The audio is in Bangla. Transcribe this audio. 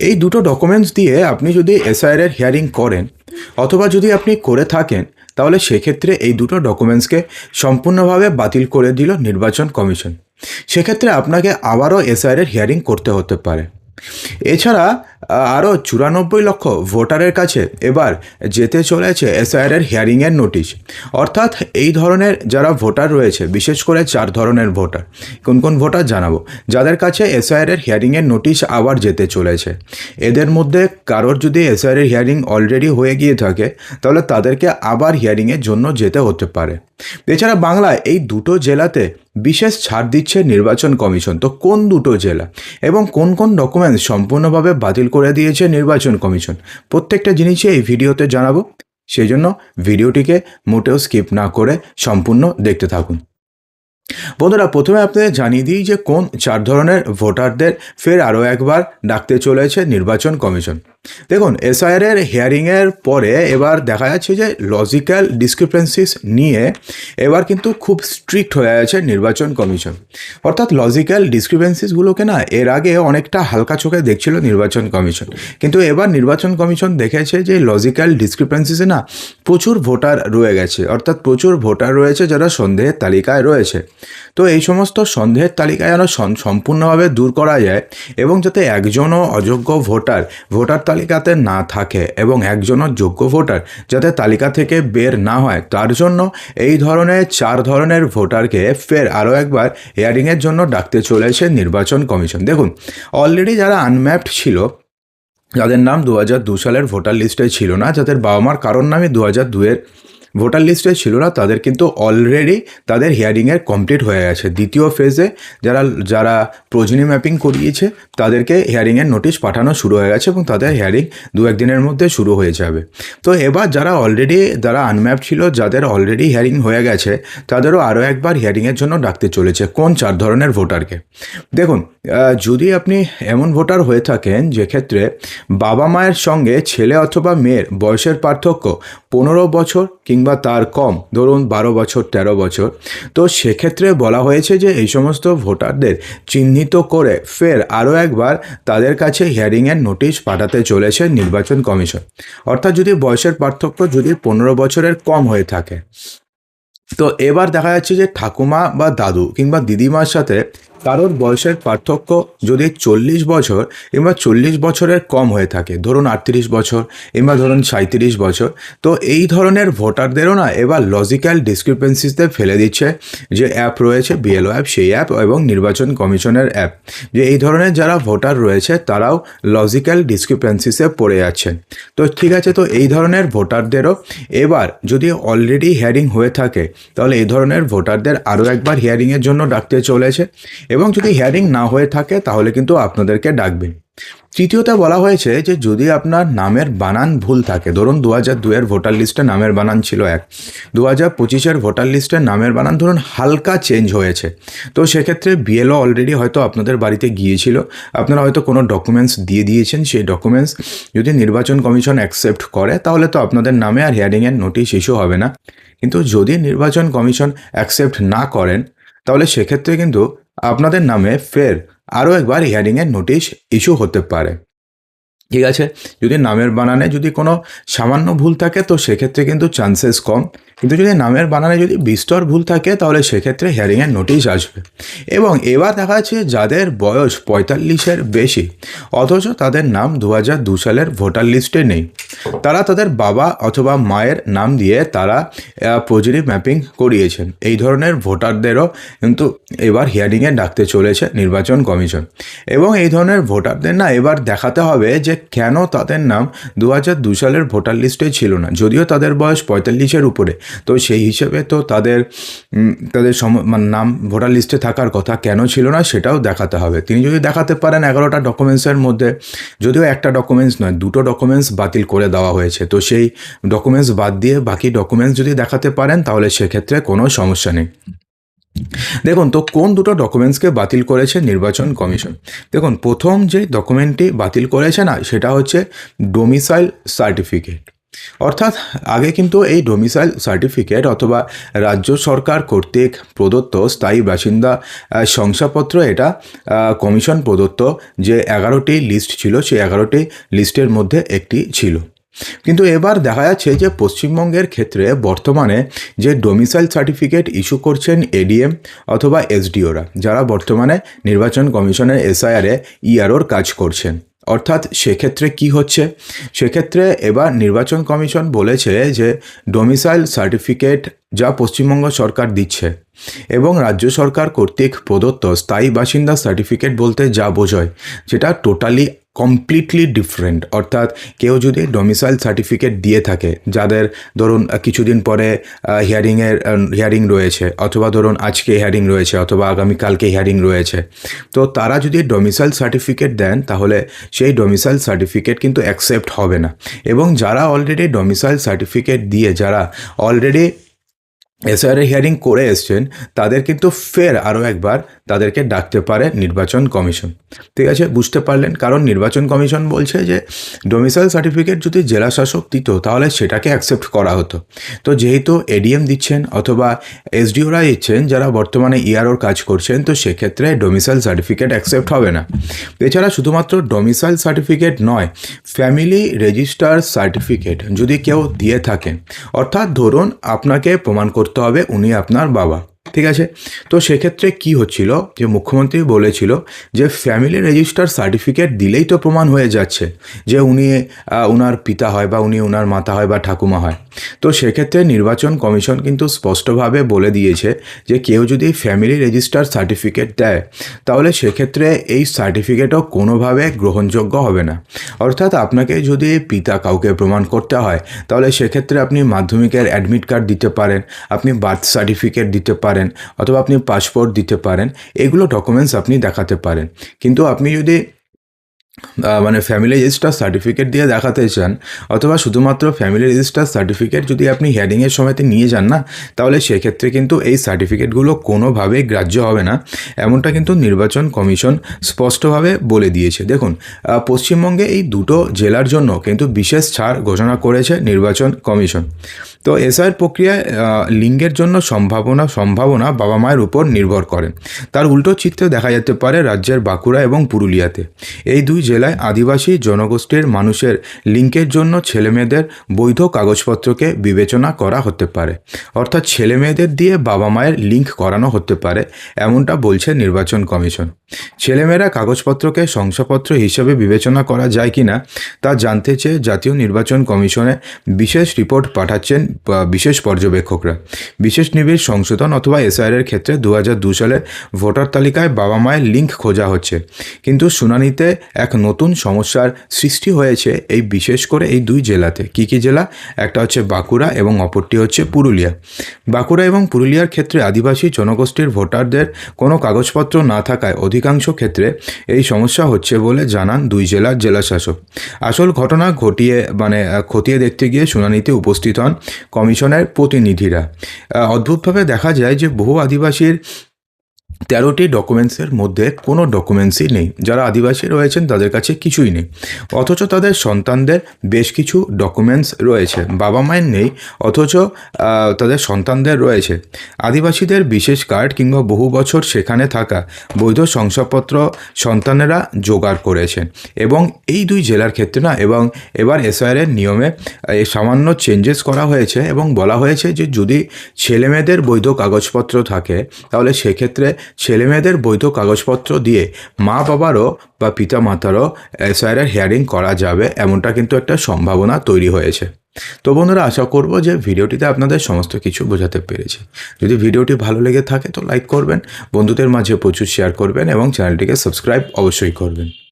এই দুটো ডকুমেন্টস দিয়ে আপনি যদি এসআইআর হিয়ারিং করেন, অথবা যদি আপনি করে থাকেন, তাহলে সেক্ষেত্রে এই দুটো ডকুমেন্টসকে সম্পূর্ণভাবে বাতিল করে দিল নির্বাচন কমিশন। সেক্ষেত্রে আপনাকে আবারও এসআইআর হিয়ারিং করতে হতে পারে। এছাড়া আরও চুরানব্বই লক্ষ ভোটারের কাছে এবার যেতে চলেছে এসআইআর হিয়ারিংয়ের নোটিশ। অর্থাৎ এই ধরনের যারা ভোটার রয়েছে, বিশেষ করে চার ধরনের ভোটার, কোন কোন ভোটার জানাব, যাদের কাছে এসআইআর হিয়ারিংয়ের নোটিশ আবার যেতে চলেছে। এদের মধ্যে কারোর যদি এসআইআর হিয়ারিং অলরেডি হয়ে গিয়ে থাকে, তাহলে তাদেরকে আবার হিয়ারিংয়ের জন্য যেতে হতে পারে। এছাড়া বাংলায় এই দুটো জেলাতে বিশেষ ছাড় দিচ্ছে নির্বাচন কমিশন। তো কোন দুটো জেলা এবং কোন কোন ডকুমেন্টস সম্পূর্ণভাবে বাতিল করে দিয়েছে নির্বাচন কমিশন। প্রত্যেকটা জিনিসই এই ভিডিওতে জানাব। সেই জন্য ভিডিওটিকে মোটেও স্কিপ না করে সম্পূর্ণ দেখতে থাকুন। বন্ধুরা, প্রথমে আপনাদের জানিয়ে দিই যে কোন চার ধরনের ভোটারদের ফের আরও একবার ডাকতে চলেছে নির্বাচন কমিশন। দেখুন এসআইআর এর হিয়ারিংয়ের পরে এবার দেখা যাচ্ছে যে লজিক্যাল ডিসক্রিপেন্সিস নিয়ে এবার কিন্তু খুব স্ট্রিক্ট হয়ে আছে নির্বাচন কমিশন। অর্থাৎ লজিক্যাল ডিসক্রিপেন্সিসগুলোকে না এর আগে অনেকটা হালকা চোখে দেখছিল নির্বাচন কমিশন। কিন্তু এবার নির্বাচন কমিশন দেখেছে যে লজিক্যাল ডিসক্রিপেন্সিসে না প্রচুর ভোটার রয়ে গেছে। অর্থাৎ প্রচুর ভোটার রয়েছে যারা সন্দেহের তালিকায় রয়েছে। তো এই সমস্ত সন্দেহের তালিকায় যেন সম্পূর্ণভাবে দূর করা যায় এবং যাতে একজনও অযোগ্য ভোটার ভোটার তালিকাতে না থাকে এবং একজনও যোগ্য ভোটার যাতে তালিকা থেকে বের না হয়, তার জন্য এই ধরনের চার ধরনের ভোটারকে ফের আরও একবার হিয়ারিংয়ের জন্য ডাকতে চলেছে নির্বাচন কমিশন। দেখুন অলরেডি যারা আনম্যাপড ছিল, যাদের নাম দু সালের ভোটার লিস্টে ছিল না, যাদের বাবা মার কারণ নামে দু হাজার দুয়ের ভোটার লিস্টে ছিল না, তাদের কিন্তু অলরেডি তাদের হিয়ারিংয়ের কমপ্লিট হয়ে গেছে। দ্বিতীয় ফেজে যারা যারা প্রজনী ম্যাপিং করিয়েছে, তাদেরকে হিয়ারিংয়ের নোটিশ পাঠানো শুরু হয়ে গেছে এবং তাদের হিয়ারিং দু একদিনের মধ্যে শুরু হয়ে যাবে। তো এবার যারা অলরেডি যারা আনম্যাপ ছিল, যাদের অলরেডি হিয়ারিং হয়ে গেছে, তাদেরও আরও একবার হিয়ারিংয়ের জন্য ডাকতে চলেছে কোন চার ধরনের ভোটারকে। দেখুন যদি আপনি এমন ভোটার হয়ে থাকেন যে ক্ষেত্রে বাবা মায়ের সঙ্গে ছেলে অথবা মেয়ের বয়সের পার্থক্য পনেরো বছর কিংবা তার কম, ধরুন বারো বছর, তেরো বছর। তো সেক্ষেত্রে বলা হয়েছে যে এই সমস্ত ভোটারদের চিহ্নিত করে ফের আরও একবার তাদের কাছে হিয়ারিংয়ের নোটিশ পাঠাতে চলেছে নির্বাচন কমিশন। অর্থাৎ যদি বয়সের পার্থক্য যদি পনেরো বছরের কম হয়ে থাকে। তো এবার দেখা যাচ্ছে যে ঠাকুমা বা দাদু কিংবা দিদিমার সাথে কারোর বয়সের পার্থক্য যদি চল্লিশ বছর কিংবা চল্লিশ বছরের কম হয়ে থাকে, ধরুন আটত্রিশ বছর কিংবা ধরুন সাঁত্রিশ বছর, তো এই ধরনের ভোটারদেরও না এবার লজিক্যাল ডিসক্রিপেন্সিসতে ফেলে দিচ্ছে যে অ্যাপ রয়েছে বিএলও অ্যাপ সেই অ্যাপ এবং নির্বাচন কমিশনের অ্যাপ যে এই ধরনের যারা ভোটার রয়েছে, তারাও লজিক্যাল ডিসক্রিপেন্সিসে পড়ে যাচ্ছেন। তো ঠিক আছে, তো এই ধরনের ভোটারদেরও এবার যদি অলরেডি হিয়ারিং হয়ে থাকে, তাহলে এই ধরনের ভোটারদের আরও একবার হিয়ারিংয়ের জন্য ডাকতে চলেছে। এবং যদি হিয়ারিং না হয়ে থাকে, তাহলে কিন্তু আপনাদেরকে ডাকবেন। তৃতীয়তে বলা হয়েছে যে, যদি আপনার নামের বানান ভুল থাকে, ধরুন দু হাজার দুয়ের ভোটার লিস্টে নামের বানান ছিল এক দু হাজার পঁচিশের ভোটার লিস্টে নামের বানান ধরুন হালকা চেঞ্জ হয়েছে, তো সেক্ষেত্রে বিএলও অলরেডি হয়তো আপনাদের বাড়িতে গিয়েছিল, আপনারা হয়তো কোনো ডকুমেন্টস দিয়ে দিয়েছেন, সেই ডকুমেন্টস যদি নির্বাচন কমিশন অ্যাকসেপ্ট করে, তাহলে তো আপনাদের নামে আর হিয়ারিংয়ের নোটিশ ইস্যু হবে না। কিন্তু যদি নির্বাচন কমিশন অ্যাকসেপ্ট না করেন, তাহলে সেক্ষেত্রে কিন্তু আপনাদের নামে ফের আরও একবার হিয়ারিংয়ের নোটিশ ইস্যু হতে পারে। ঠিক আছে? যদি নামের বানানে যদি কোনো সামান্য ভুল থাকে, তো সেক্ষেত্রে কিন্তু চান্সেস কম। কিন্তু যদি নামের বানানে যদি বিস্তর ভুল থাকে, তাহলে সেক্ষেত্রে হিয়ারিংয়ের নোটিশ আসবে। এবং এবার দেখা যাচ্ছে যাদের বয়স পঁয়তাল্লিশের বেশি, অথচ তাদের নাম দু হাজার দু সালের ভোটার লিস্টে নেই। তারা তাদের বাবা অথবা মায়ের নাম দিয়ে তারা প্রজরি ম্যাপিং করিয়েছেন। এই ধরনের ভোটারদেরও কিন্তু এবার হিয়ারিংয়ে ডাকতে চলেছে নির্বাচন কমিশন। এবং এই ধরনের ভোটারদের না এবার দেখাতে হবে যে কেন তাদের নাম দু হাজার দু সালের ভোটার লিস্টে ছিল না, যদিও তাদের বয়স পঁয়তাল্লিশের উপরে। তো সেই হিসেবে তো তাদের তাদের সম মানে নাম ভোটার লিস্টে থাকার কথা কেন ছিল না সেটাও দেখাতে হবে। তিনি যদি দেখাতে পারেন এগারোটা ডকুমেন্টসের মধ্যে, যদিও একটা ডকুমেন্টস নয়, দুটো ডকুমেন্টস বাতিল করে দেওয়া হয়েছে। তো সেই ডকুমেন্টস বাদ দিয়ে বাকি ডকুমেন্টস যদি দেখাতে পারেন, তাহলে সেক্ষেত্রে কোনো সমস্যা নেই। দেখুন তো কোন দুটো ডকুমেন্টসকে বাতিল করেছে নির্বাচন কমিশন? দেখুন, প্রথম যে ডকুমেন্টটি বাতিল করেছে না, সেটা হচ্ছে ডোমিসাইল সার্টিফিকেট অর্থাৎ আগে কিন্তু এই ডোমিসাইল সার্টিফিকেট অথবা রাজ্য সরকার কর্তৃক প্রদত্ত স্থায়ী বাসিন্দা শংসাপত্র এটা কমিশন প্রদত্ত যে এগারোটি লিস্ট ছিল, সেই এগারোটি লিস্টের মধ্যে একটি ছিল। কিন্তু এবার দেখা যাচ্ছে যে পশ্চিমবঙ্গের ক্ষেত্রে বর্তমানে যে ডোমিসাইল সার্টিফিকেট ইস্যু করছেন এডিএম অথবা এসডিওরা যারা বর্তমানে নির্বাচন কমিশনের এসআইআরে ইআরওর কাজ করছেন। অর্থাৎ সেক্ষেত্রে কি হচ্ছে? সেক্ষেত্রে এবার নির্বাচন কমিশন বলেছে যে ডোমিসাইল সার্টিফিকেট যা পশ্চিমবঙ্গ সরকার দিচ্ছে এবং রাজ্য সরকার কর্তৃক প্রদত্ত স্থায়ী বাসিন্দা সার্টিফিকেট বলতে যা বোঝায়, যেটা টোটালি কমপ্লিটলি ডিফারেন্ট অর্থাৎ কেউ যদি ডোমিসাইল সার্টিফিকেট দিয়ে থাকে, যাদের ধরুন কিছুদিন পরে হিয়ারিংয়ের হিয়ারিং রয়েছে, অথবা ধরুন, আজকে হিয়ারিং রয়েছে, অথবা আগামীকালকে হিয়ারিং রয়েছে, তো তারা যদি ডোমিসাইল সার্টিফিকেট দেন, তাহলে সেই ডোমিসাইল সার্টিফিকেট কিন্তু অ্যাকসেপ্ট হবে না। এবং যারা অলরেডি ডোমিসাইল সার্টিফিকেট দিয়ে, যারা অলরেডি এসআর হিয়ারিং করে এসছেন, তাদের কিন্তু ফের আরও একবার তাদেরকে ডাকতে পারে নির্বাচন কমিশন। ঠিক আছে, বুঝতে পারলেন, কারণ নির্বাচন কমিশন বলছে যে ডোমিসাইল সার্টিফিকেট যদি জেলা শাসক দিত, তাহলে সেটাকে অ্যাকসেপ্ট করা হতো। তো যেহেতু এডিএম দিচ্ছেন অথবা এসডিওরা দিচ্ছেন, যারা বর্তমানে ইআরওর কাজ করছেন, তো সেক্ষেত্রে ডোমিসাইল সার্টিফিকেট অ্যাকসেপ্ট হবে না। এছাড়া শুধুমাত্র ডোমিসাইল সার্টিফিকেট নয় ফ্যামিলি রেজিস্টার সার্টিফিকেট যদি কেউ দিয়ে থাকেন। অর্থাৎ ধরুন, আপনাকে প্রমাণ করতে হবে উনি আপনার বাবা। ঠিক আছে? তো সেক্ষেত্রে কি হচ্ছিল? যে মুখ্যমন্ত্রী বলেছিল যে ফ্যামিলি রেজিস্টার সার্টিফিকেট দিলেই তো প্রমাণ হয়ে যাচ্ছে যে উনি উনার পিতা হয় বা উনি উনার মাতা হয় বা ঠাকুমা হয়। তো সেক্ষেত্রে নির্বাচন কমিশন কিন্তু স্পষ্টভাবে বলে দিয়েছে যে কেউ যদি ফ্যামিলি রেজিস্টার সার্টিফিকেট দেয়, তাহলে সেক্ষেত্রে এই সার্টিফিকেটও কোনোভাবে গ্রহণযোগ্য হবে না। অর্থাৎ আপনাকে যদি পিতা কাউকে প্রমাণ করতে হয়, তাহলে সেক্ষেত্রে আপনি মাধ্যমিকের অ্যাডমিট কার্ড দিতে পারেন, আপনি বার্থ সার্টিফিকেট দিতে পারেন অথবা আপনি পাসপোর্ট দিতে পারেন, এগুলো ডকুমেন্টস আপনি দেখাতে পারেন। কিন্তু আপনি যদি মানে ফ্যামিলি রেজিস্টার সার্টিফিকেট দিয়ে দেখাতে চান, অথবা শুধুমাত্র ফ্যামিলি রেজিস্টার সার্টিফিকেট যদি আপনি হিয়ারিংয়ের সময়তে নিয়ে যান না, তাহলে সেক্ষেত্রে কিন্তু এই সার্টিফিকেটগুলো কোনোভাবেই গ্রাহ্য হবে না। এমনটা কিন্তু নির্বাচন কমিশন স্পষ্টভাবে বলে দিয়েছে। দেখুন পশ্চিমবঙ্গে এই দুটো জেলার জন্য কিন্তু বিশেষ ছাড় ঘোষণা করেছে নির্বাচন কমিশন। তো এসআইয়ের প্রক্রিয়ায় লিঙ্গের জন্য সম্ভাবনা সম্ভাবনা বাবা মায়ের উপর নির্ভর করেন তার উল্টো চিত্র দেখা যেতে পারে রাজ্যের বাঁকুড়া এবং পুরুলিয়াতে। এই দুই জেলায় আদিবাসী জনগোষ্ঠীর মানুষের লিঙ্কের জন্য ছেলেমেয়েদের বৈধ কাগজপত্রকে বিবেচনা করা হতে পারে। অর্থাৎ ছেলেমেয়েদের দিয়ে বাবা মায়ের লিঙ্ক করানো হতে পারে, এমনটা বলছে নির্বাচন কমিশন। ছেলেমেয়েরা কাগজপত্রকে শংসাপত্র হিসেবে বিবেচনা করা যায় কিনা, তা জানতে চেয়ে জাতীয় নির্বাচন কমিশনে বিশেষ রিপোর্ট পাঠাচ্ছেন বিশেষ পর্যবেক্ষকরা। বিশেষ নিবিড় সংশোধন অথবা এসআইআর ক্ষেত্রে দু দু সালের ভোটার তালিকায় বাবা মায়ের লিঙ্ক খোঁজা হচ্ছে। কিন্তু শুনানিতে এক নতুন সমস্যার সৃষ্টি হয়েছে এই বিশেষ করে এই দুই জেলাতে। কি কি জেলা? একটা হচ্ছে বাঁকুড়া এবং অপরটি হচ্ছে পুরুলিয়া। বাঁকুড়া এবং পুরুলিয়ার ক্ষেত্রে আদিবাসী জনগোষ্ঠীর ভোটারদের কোনো কাগজপত্র না থাকায় অধিকাংশ ক্ষেত্রে এই সমস্যা হচ্ছে বলে জানান দুই জেলার জেলাশাসক। আসল ঘটনা ঘটিয়ে মানে খতিয়ে দেখতে গিয়ে শুনানিতে উপস্থিত হন কমিশনের প্রতিনিধিরা। অদ্ভুতভাবে দেখা যায় যে বহু আদিবাসীর তেরোটি ডকুমেন্টসের মধ্যে কোনো ডকুমেন্টসই নেই। যারা আদিবাসী রয়েছেন, তাদের কাছে কিছুই নেই। অথচ তাদের সন্তানদের বেশ কিছু ডকুমেন্টস রয়েছে। বাবা মায়ের নেই, অথচ তাদের সন্তানদের রয়েছে। আদিবাসীদের বিশেষ কার্ড কিংবা বহু বছর সেখানে থাকা বৈধ শংসাপত্র সন্তানেরা জোগাড় করেছেন। এবং এই দুই জেলার ক্ষেত্রে না, এবং এবার এসআইআরের নিয়মে সামান্য চেঞ্জেস করা হয়েছে এবং বলা হয়েছে যে যদি ছেলেমেয়েদের বৈধ কাগজপত্র থাকে, তাহলে সেক্ষেত্রে ছেলেমেয়েদের বৈধ কাগজপত্র দিয়ে মা বাবারও বা পিতা মাতারও এসআইআর হিয়ারিং করা যাবে, এমনটা কিন্তু একটা সম্ভাবনা তৈরি হয়েছে। তো বন্ধুরা, আশা করব যে ভিডিওটিতে আপনাদের সমস্ত কিছু বোঝাতে পেরেছি। যদি ভিডিওটি ভালো লেগে থাকে তো লাইক করবেন, বন্ধুদের মাঝে প্রচুর শেয়ার করবেন এবং চ্যানেলটিকে সাবস্ক্রাইব অবশ্যই করবেন।